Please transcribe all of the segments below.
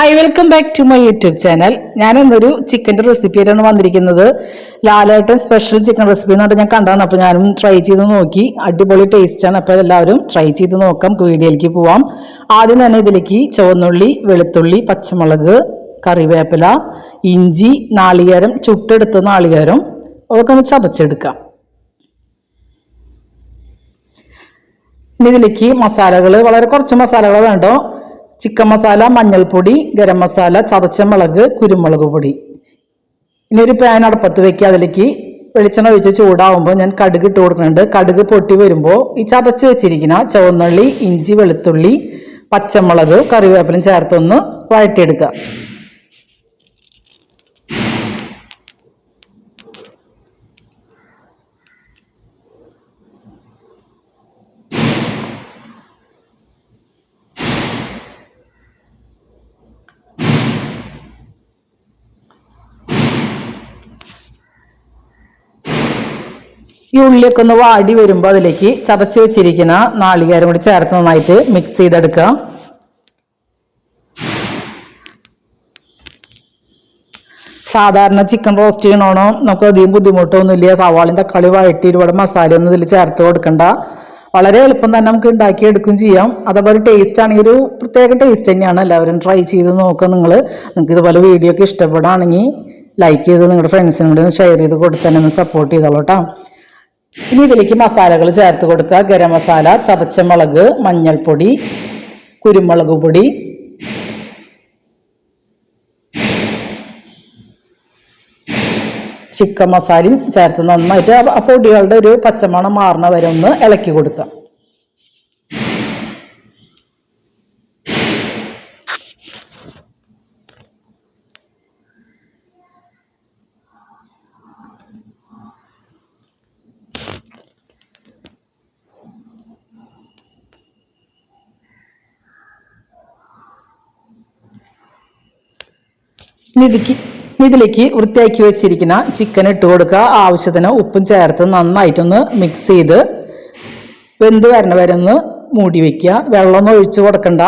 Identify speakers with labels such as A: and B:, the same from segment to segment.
A: Hi welcome back to my YouTube channel ഞാൻ ഇന്നൊരു ചിക്കന്റെ റെസിപ്പിയിലാണ് വന്നിരിക്കുന്നത്. ലാലേട്ടൻ സ്പെഷ്യൽ ചിക്കൻ റെസിപ്പി എന്ന് പറഞ്ഞാൽ ഞാൻ കണ്ടതാണ്. അപ്പോൾ ഞാനും ട്രൈ ചെയ്ത് നോക്കി. അടിപൊളി ടേസ്റ്റാണ് അപ്പോൾ എല്ലാവരും ട്രൈ ചെയ്ത് നോക്കാം. വീഡിയോയിലേക്ക് പോവാം. ആദ്യം തന്നെ ഇതിലേക്ക് ചുവന്നുള്ളി വെളുത്തുള്ളി പച്ചമുളക് കറിവേപ്പില ഇഞ്ചി നാളികേരം ചുട്ടെടുത്ത നാളികേരം. അതൊക്കെ ഒന്ന് ചതച്ചെടുക്കാം. ഇനി ഇതിലേക്ക് മസാലകൾ വളരെ കുറച്ച് മസാലകൾ വേണ്ടോ ചിക്കൻ മസാല മഞ്ഞൾപ്പൊടി ഗരം മസാല ചതച്ച മുളക് കുരുമുളക് പൊടി. ഇനി ഒരു പാൻ അടുപ്പത്ത് വെക്കുക അതിലേക്ക് വെളിച്ചെണ്ണ ഒഴിച്ച് ചൂടാവുമ്പോൾ ഞാൻ കടുക് ഇട്ട് കൊടുക്കുന്നുണ്ട്. കടുക് പൊട്ടി വരുമ്പോൾ ഈ ചതച്ച് വെച്ചിരിക്കുന്ന ചുവന്നുള്ളി ഇഞ്ചി വെളുത്തുള്ളി പച്ചമുളക് കറിവേപ്പിലും ചേർത്തൊന്ന് വഴറ്റിയെടുക്കുക. ഈ ഉള്ളിയൊക്കെ ഒന്ന് വാടി വരുമ്പോൾ അതിലേക്ക് ചതച്ച് വെച്ചിരിക്കുന്ന നാളികേരം കൂടി ചേർത്ത് നന്നായിട്ട് മിക്സ് ചെയ്തെടുക്കുക. സാധാരണ ചിക്കൻ റോസ്റ്റ് ചെയ്യണോണോ? നമുക്ക് അധികം ബുദ്ധിമുട്ടൊന്നുമില്ല. സവാളയും തക്കാളി വഴറ്റി ഒരുപാട് മസാലയൊന്നും ഇതിൽ ചേർത്ത് കൊടുക്കണ്ട. വളരെ എളുപ്പം തന്നെ നമുക്ക് ഉണ്ടാക്കി എടുക്കുകയും ചെയ്യാം. അതേപോലെ ടേസ്റ്റ് ആണെങ്കിൽ ഒരു പ്രത്യേക ടേസ്റ്റ് തന്നെയാണ്. എല്ലാവരും ട്രൈ ചെയ്ത് നോക്കുക നിങ്ങൾ നിങ്ങൾക്ക് ഇതുപോലെ വീഡിയോ ഒക്കെ ഇഷ്ടപ്പെടുകയാണെങ്കിൽ ലൈക്ക് ചെയ്ത് നിങ്ങളുടെ ഫ്രണ്ട്സിനോട് ഷെയർ ചെയ്ത് കൊടുത്തന്നെ ഒന്ന് സപ്പോർട്ട് ചെയ്തോളൂ കേട്ടോ. ഇനി ഇതിലേക്ക് മസാലകൾ ചേർത്ത് കൊടുക്കുക. ഗരം മസാല ചതച്ച മുളക് മഞ്ഞൾപ്പൊടി കുരുമുളക് പൊടി. ചിക്കൻ മസാലയും ചേർത്ത് നന്നായിട്ട് ആ പൊടികളുടെ ഒരു പച്ചമണം മാറുന്ന വരെ ഒന്ന് ഇളക്കി കൊടുക്കുക. ഇനി ഇതിലേക്ക് വൃത്തിയാക്കി വെച്ചിരിക്കുന്ന ചിക്കൻ ഇട്ട് കൊടുക്കുക. ആവശ്യത്തിന് ഉപ്പും ചേർത്ത് നന്നായിട്ടൊന്ന് മിക്സ് ചെയ്ത് വെന്ത് വരണ വരെ ഒന്ന് മൂടി വയ്ക്കുക വെള്ളമൊന്നും ഒഴിച്ചു കൊടുക്കണ്ട.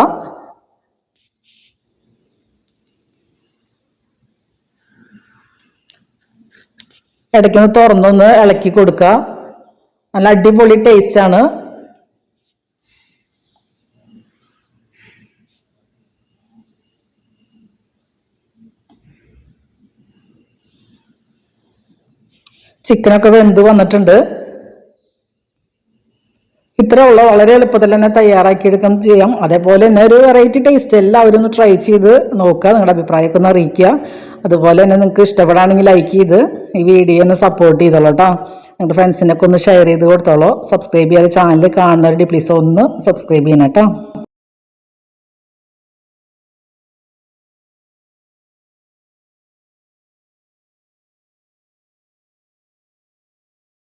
A: ഇടയ്ക്കൊന്ന് തുറന്നൊന്ന് ഇളക്കി കൊടുക്കുക. നല്ല അടിപൊളി ടേസ്റ്റാണ് ചിക്കനൊക്കെ വെന്ത് വന്നിട്ടുണ്ട്. ഇത്രയുള്ള വളരെ എളുപ്പത്തിൽ തന്നെ തയ്യാറാക്കിയെടുക്കാൻ ചെയ്യാം. അതേപോലെ തന്നെ ഒരു വെറൈറ്റി ടേസ്റ്റ് എല്ലാവരും ഒന്ന് ട്രൈ ചെയ്ത് നോക്കുക. നിങ്ങളുടെ അഭിപ്രായമൊക്കെ ഒന്ന് അറിയിക്കുക. അതുപോലെ തന്നെ നിങ്ങൾക്ക് ഇഷ്ടപ്പെടുകയാണെങ്കിൽ ലൈക്ക് ചെയ്ത് ഈ വീഡിയോ ഒന്ന് സപ്പോർട്ട് ചെയ്തോളൂ കേട്ടോ. നിങ്ങളുടെ ഫ്രണ്ട്സിനൊക്കെ ഒന്ന് ഷെയർ ചെയ്ത് കൊടുത്തോളൂ. സബ്സ്ക്രൈബ് ചെയ്യാതെ ചാനൽ കാണുന്നവരുടെ പ്ലീസ് ഒന്ന് സബ്സ്ക്രൈബ് ചെയ്യണം കേട്ടോ.